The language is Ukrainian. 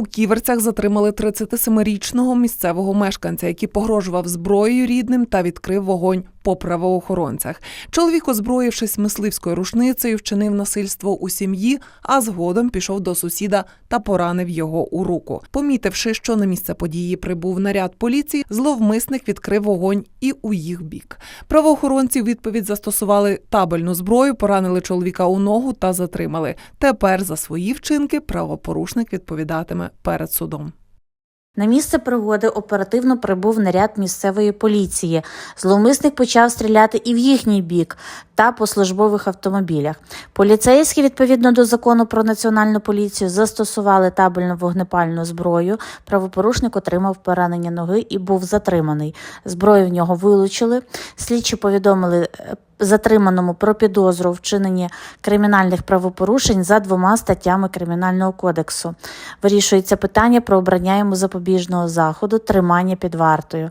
У ківерцях затримали 37-річного місцевого мешканця, який погрожував зброєю рідним та відкрив вогонь по правоохоронцях. Чоловік, озброївшись мисливською рушницею, вчинив насильство у сім'ї, а згодом пішов до сусіда та поранив його у руку. Помітивши, що на місце події прибув наряд поліції, зловмисник відкрив вогонь і у їх бік. Правоохоронці відповідь застосували табельну зброю, поранили чоловіка у ногу та затримали. Тепер за свої вчинки правопорушник відповідатиме перед судом. На місце пригоди оперативно прибув наряд місцевої поліції. Зловмисник почав стріляти і в їхній бік та по службових автомобілях. Поліцейські, відповідно до закону про національну поліцію, застосували табельну вогнепальну зброю. Правопорушник отримав поранення ноги і був затриманий. Зброю в нього вилучили. Слідчі повідомили е, затриманому про підозру вчиненні кримінальних правопорушень за двома статтями Кримінального кодексу. Вирішується питання про обрання йому запобіжного заходу тримання під вартою.